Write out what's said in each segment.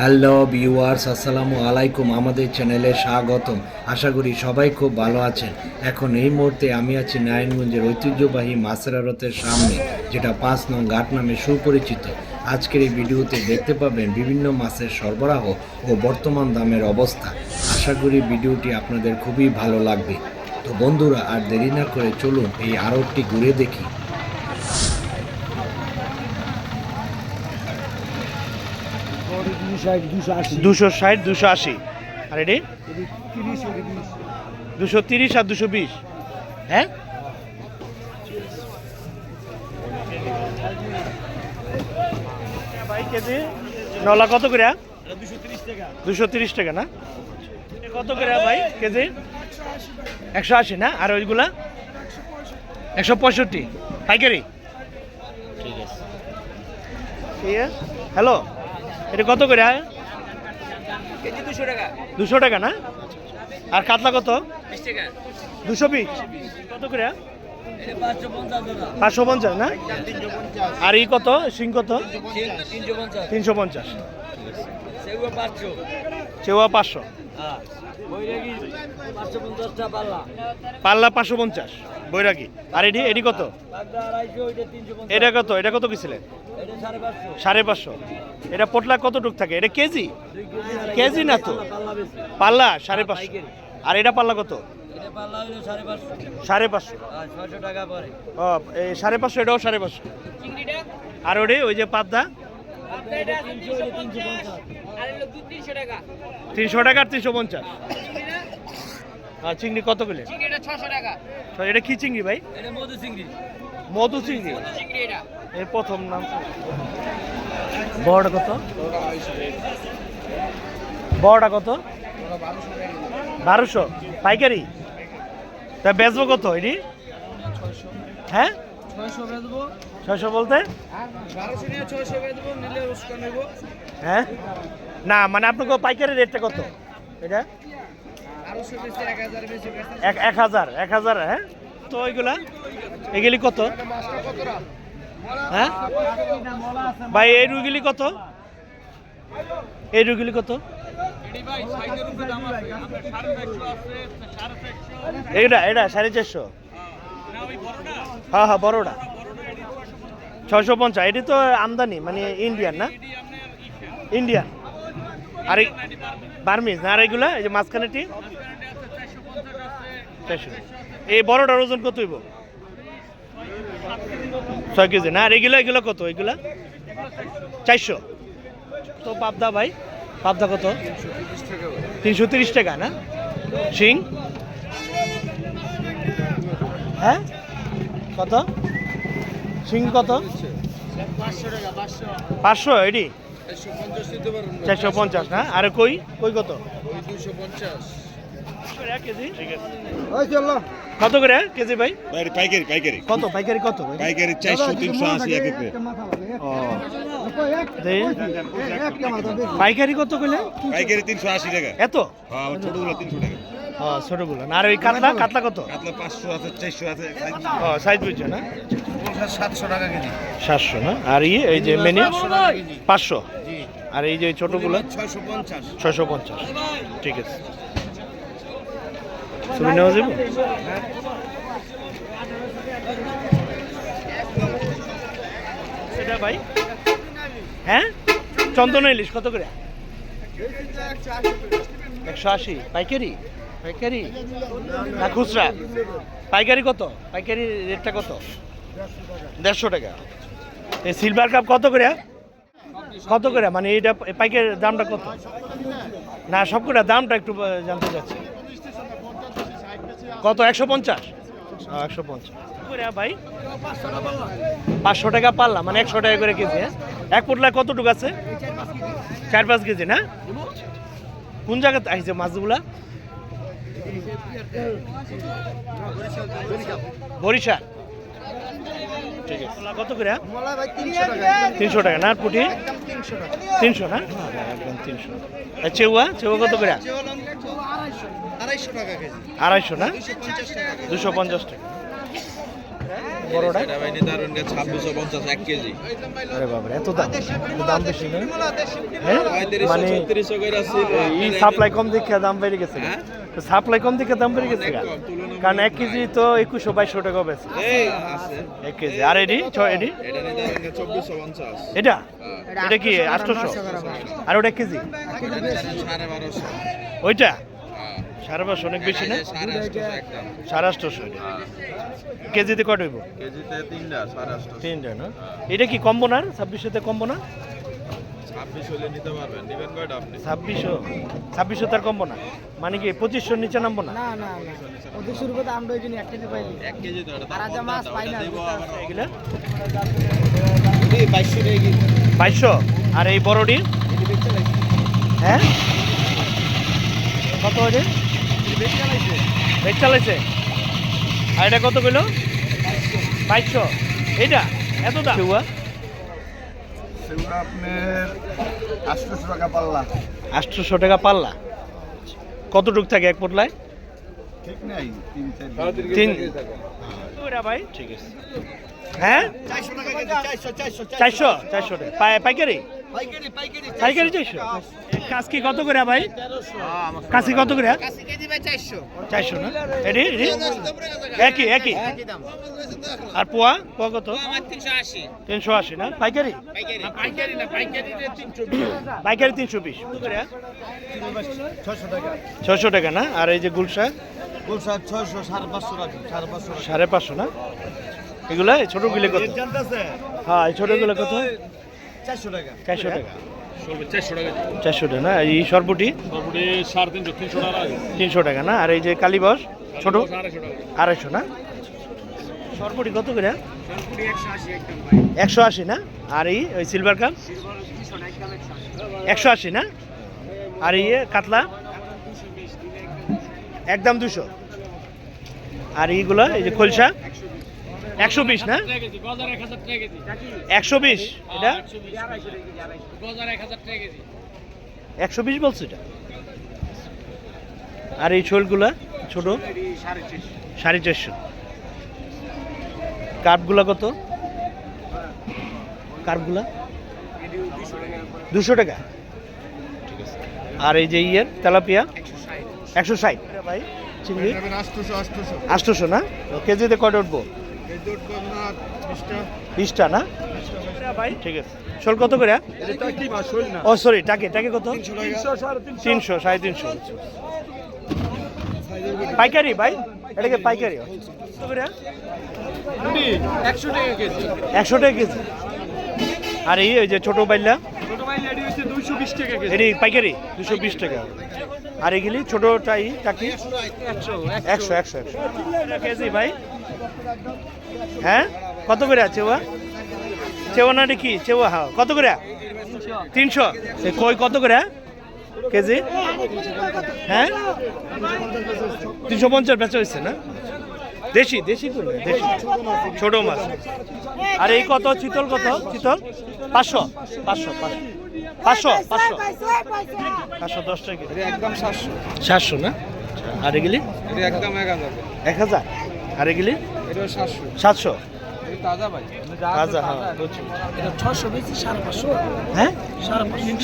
Hello viewers, আসসালামু আলাইকুম। আমাদের চ্যানেলে স্বাগতম। আশা করি সবাই খুব ভালো আছেন। এখন এই মুহূর্তে আমি আছি নারায়ণগঞ্জের ঐতিহ্যবাহী মাছের আড়তের সামনে, যেটা পাঁচ নং ঘাট নামে সুপরিচিত। আজকের এই ভিডিওতে দেখতে পাবেন বিভিন্ন মাছের সরবরাহ ও বর্তমান দামের অবস্থা। আশা করি ভিডিওটি আপনাদের খুবই ভালো লাগবে। তো বন্ধুরা, আর দেরি না করে চলুন এই আড়তটি ঘুরে দেখি। দুশো ষাট দুশো আশি। আর এটি? দুশো তিরিশ আর দুশো বিশ। হ্যাঁ? ভাই কেজি নলা কত করে? দুশো তিরিশ টাকা। না? কত করে ভাই কেজি? একশো আশি না? আর ওইগুলা? একশো পঁয়ষট্টি। পাইকারি? ঠিক আছে। হ্যালো এটা কত করে দুশো টাকা। না? আর কাতলা কত? দুশো পিস কত করে পাঁচশো পঞ্চাশ না? আর ই কত? সিং কত? তিনশো পঞ্চাশ। তিনশো পাঁচশো। পাল্লা। পাল্লা পাঁচশো পঞ্চাশ বৈরাগী। আর এটি এটি কত? এটা কত? এটা কত কিছিলেন সাড়ে পাঁচশো। এটা পোটলা কতটুক থাকে? এটা কেজি? কেজি না তো? পাল্লা সাড়ে পাঁচশো। আর এটা পাল্লা কত? এটা পাল্লা হলো সাড়ে পাঁচশো। ও এই সাড়ে পাঁচশো এটাও সাড়ে পাঁচশো। আর ওটি ওই যে পাবদা? এটা তিনশো টাকা। আর তিনশো পঞ্চাশ। আর চিংড়ি কত কিলো? এটা কি চিংড়ি ভাই? মধু চিংড়ি। মধু চিংড়ি। এর প্রথম নাম। বড়টা কত? বড়টা কত? বারোশো। পাইকারি? তা বেচবো কত এটি? হ্যাঁ? ছয়শো বলতে? হ্যাঁ? না মানে আপনাকে পাইকারি রেটটা কত? এটা? এক হাজার এক হাজার হ্যাঁ? তো ওইগুলা? এগুলি কত? হ্যাঁ? ভাই, এই রুগিলি কত? এই রুগিলি কত? এটা এটা সাড়ে চারশো। হ্যাঁ হ্যাঁ বড়টা। ছয়শো পঞ্চাশ, এটি তো আমদানি মানে ইন্ডিয়ান না? ইন্ডিয়ান আর, বার্মিজ না, আর এগুলা, এই যে মাঝখানেটি চারশো। এই বড়টার ওজন কত হইব? ছয় কেজি। না, আর এগুলো এগুলো কত? এগুলা? চারশো। তো পাবদা ভাই, পাবদা কত? তিনশো তিরিশ টাকা, না? শিং? হ্যাঁ? কত? শিং কত? পাঁচশো, এডি? চারশো পঞ্চাশ না। আর কই? কই কত? কেজি। কত করে? কেজি ভাই? পাইকারি পাইকারি। কত? পাইকারি কত? পাইকারি চারশো তিনশো আশি এক এক পাইকারি কত কইলে? পাইকারি তিনশো আশি টাকা। এত? হ্যাঁ ছোটগুলো তিনশো টাকা। ও ছোটগুলো। আর ওই কাতলা কাতলা কত? কাতলা পাঁচশো আছে চারশো আছে ও সাইজ বুঝছ না? সাতশো টাকা কেজি। সাতশো না? আর ইয়ে এই যে মেনি পাঁচশো। আর এই যে ছোটগুলো? ছয়শো পঞ্চাশ। ছশো পঞ্চাশ। ঠিক আছে। ছবি নেওয়া যাবে? সেটা ভাই? হ্যাঁ? চন্দন ইলিশ কত করে? একশো আশি। পাইকারি? পাইকারি? না খুচরা? পাইকারি কত? পাইকারি রেটটা কত? দেড়শো টাকা। এই সিলভার কাপ কত করে? কত করে? মানে এইটা পাইকারি দামটা কত? না সবকটা দামটা একটু জানতে চাচ্ছি। কত? একশো পঞ্চাশ? একশো পঞ্চাশ। ভাই? পাঁচশো টাকা পাল্লা মানে একশো টাকা করে কেজি হ্যাঁ? এক পোটলা কতটুকু আছে? চার পাঁচ কেজি না? কোন জায়গাতে আসছে মাছগুলা? বরিশাল। ঠিক আছে কত করে তিনশো টাকা না পুটি? তিনশো না একদম তিনশো। আর চেউয়া চেউয়া কত করে? আড়াইশো না? দুশো পঞ্চাশ টাকা। দুশো পঞ্চাশ টাকা। বড়টা? এটা ভাই নিদারুনকে ছাব্বিশশো পঞ্চাশ এক কেজি। আরে বাবা এত দাম। দাম বেশি না? হ্যাঁ? মানে সাপ্লাই কম দেখে দাম বেড়ে গেছে। হ্যাঁ? সাপ্লাই কম দেখে দাম বেড়ে গেছে কারণ এক কেজি তো একুশশো বাইশশো টাকা বেছে এক কেজি। আর এডি? ছয় এডি? এটা পঞ্চাশ। এটা? হ্যাঁ। কি আটশোশো? আর ওটা এক কেজি? ওইটা? হ্যাঁ। সাড়ে পাঁচশো অনেক বেশি না? সাড়ে আটশোশো এটা। কেজিতে কত হইব? কেজিতে তিনটা তিনটা না? এটা কি কম্বো না? ছাব্বিশশোতে কম্বো না? ছাব্বিশ হলে নিতে পারবেন। নেবেন কয়টা আপনি? ছাব্বিশশো। ছাব্বিশশো তার কম্বো না? মানে কি পঁচিশশোর নিচে নামবো না? না না না। ওদের আমরা ওই জন্য এক কেজি তো এটা আর আজ মাছ পাই না দেবো বাইশশো আর এই বড়ডি হ্যাঁ? কত বেচ চালাইছে আর এটা কত কিলো বাইশশো। এইটা? এত দাম সেগুলো আপনার আটশোশো টাকা পাল্লা। আটশোশো টাকা পাল্লা? কতটুক থাকে এক পোটলায়? ঠিক নাই তিন তিন ভাই। ঠিক আছে। হ্যাঁ? চারশো চারশো চারশো টাকা। পাই- পাইকারি? পাইকারি চারশো। কাজকি কত করে ভাই? কাজকি কত করে? চারশো না? এডি একই একই? আর পোয়া? পোয়া কত? তিনশো আশি না? পাইকারি? পাইকারি তিনশো বিশ। ছশো টাকা না? আর এই যে গুলশা? গুলশা ছয়শো সাড়ে পাঁচশো সাড়ে পাঁচশো না? এগুলা ছোটগুলো কত? হ্যাঁ ছোটগুলো কত? চারশো টাকা। চারশো টাকা। চারশো টাকা। না? এই সরপুটি তিনশো টাকা না? আর এই যে কালীবস ছোট? আড়াইশো না? সরপুটি কত করে? একশো আশি না? আর এই ওই সিলভার কাপ? একশো আশি না? আর ইয়ে কাতলা? একদম দুশো। আর এইগুলো এই যে খোলসা? একশো বিশ না? একশো বিশ? এটা? একশো বিশ বলছো এটা? আর এই শোলগুলা ছোট? সাড়ে চারশো। কার্পগুলা কত? কার্পগুলা দুশো টাকা। আর এই যে ইয়ের তেলাপিয়া? একশো ষাট। ভাই চিংড়ি? আটশোশো না? কেজিতে কটা উঠবো? বিশটা না? ভাই। ঠিক আছে। শোল কত করে? ও সরি টাকে টাকে কত? তিনশো সাড়ে তিনশো। পাইকারি ভাই? এটাকে পাইকারি? একশো টাকা কেজি। একশো টাকা কেজি। আর এই ওই যে ছোট বাইলা এটি পাইকারি দুশো বিশ টাকা। আর এগুলি ছোটটাই টাকি? একশো একশো। একশো একশো কেজি ভাই। হ্যাঁ? কত করে আছে চেওয়া চেওয়া না কি? চেওয়া হ্যাঁ। কত করে? তিনশো। কই কত করে? কেজি? হ্যাঁ? তিনশো পঞ্চাশ বেচা হয়েছে না? দেশি দেশি দেশি। ছোট মাছ। আর এই কত? চিতল কত? চিতল? পাঁচশো পাঁচশো পাঁচশো। পাঁচশো পাঁচশো। পাঁচশো দশ টাকা। একদম সাতশো। সাতশো না? আর এগুলি? একদম এক হাজার। এক হাজার? আর এগুলি সাতশো। তাজা হ্যাঁ ছশো বেশি সাড়ে পাঁচশো। হ্যাঁ?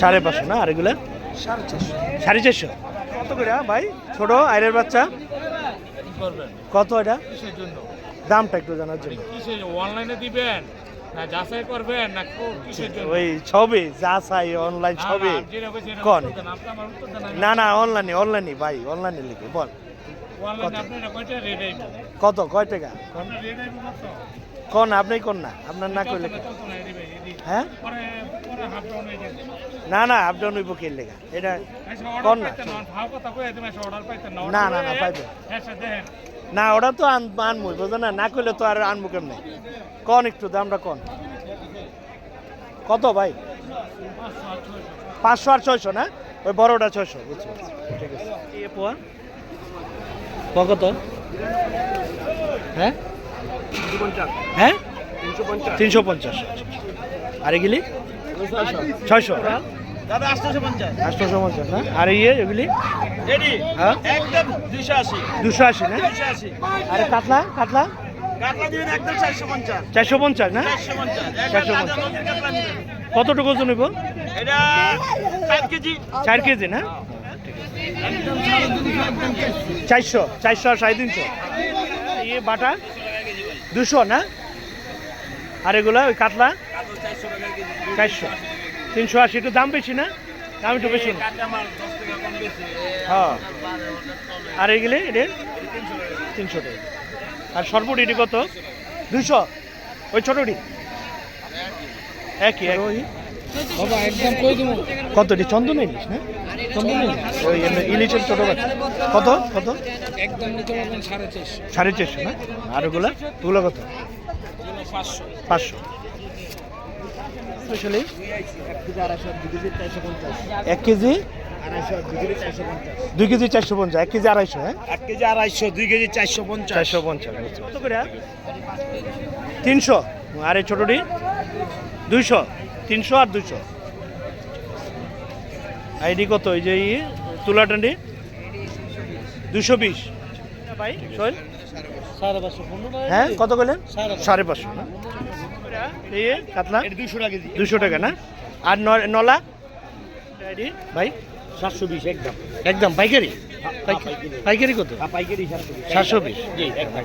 সাড়ে পাঁচশো। না আর এগুলো সাড়ে চারশো। কত করে হ্যাঁ, ভাই? ছোট আইরের বাচ্চা? কত এটা? দামটা একটু জানার জন্য। অনলাইনে দিবেন? না যাচাই করবেন? না কিসের জন্য? ওই ছবি যা চাই অনলাইন ছবি। কোন? না না। অনলাইনে অনলাইনে ভাই অনলাইনে লিখে বল। কত? কয় টাকা? কোন? আপনি কোন না? আপনার না করলে। হ্যাঁ? হয়ে। না না আপ ডাউন হইব কে লেখা এটা আচ্ছা, কোন না? না, আচ্ছা, না। না, না, না, করে, পাইবেন। হ্যাঁ, দেখেন। না ওটা তো আন আনব বুঝো না? না করলে তো আর আনব কেমনে? কন একটু দামটা কন? কত ভাই? পাঁচশো আর ছয়শো। না? ওই বড়টা ছয়শো বুঝছি। ঠিক আছে কত হ্যাঁ? হ্যাঁ? তিনশো পঞ্চাশ। আর এগুলি? ছয়শো। পঞ্চাশ না? আর ইয়ে এগুলি? হ্যাঁ? দুশো আশি। না? আরে কাতলা? কাতলা? চারশো পঞ্চাশ। চারশো না? চারশো পঞ্চাশ। কতটুকু ওজন নেব চার কেজি না? চারশো চারশো আর সাড়ে তিনশো। ইয়ে বাটা দুশো না? আর এগুলো ওই কাতলা? চারশো। তিনশো আশি একটু দাম বেশি না? দাম একটু বেশি। না হ্যাঁ। আর এগুলি এদের তিনশো টাকা। আর সর্বটি এটি কত? দুশো। ওই ছোটটি? একই একই। কত? চন্দন ইলিশ না? ওই ইলিশের ছোট বাচ্চা কত? কত? একদম সাড়ে চারশো। না? আর ওগুলা? ওগুলো কত? পাঁচশো। পাঁচশো। স্পেশালি? এক কেজি? দুই কেজি চারশো পঞ্চাশ। এক কেজি আড়াইশো হ্যাঁ? এক কেজি আড়াইশো দুই কেজি চারশো পঞ্চাশ। চারশো পঞ্চাশ কত করে তিনশো? আর এই ছোটোটি? দুইশো? তিনশো আর দুইশো? আইডি কত? ওই যে ই তুলাটান্ডি? দুশো বিশ। ভাই সোহেল? হ্যাঁ কত করলেন সাড়ে পাঁচশো না? এই কাতলা? দুশো টাকা কেজি দুশো টাকা না? আর নলা? ভাই? সাতশো বিশ একদম। একদম পাইকারি? পাইকারি? পাইকারি। কত? পাইকারি সাতশো বিশ। সাতশো বিশ। জি একদম।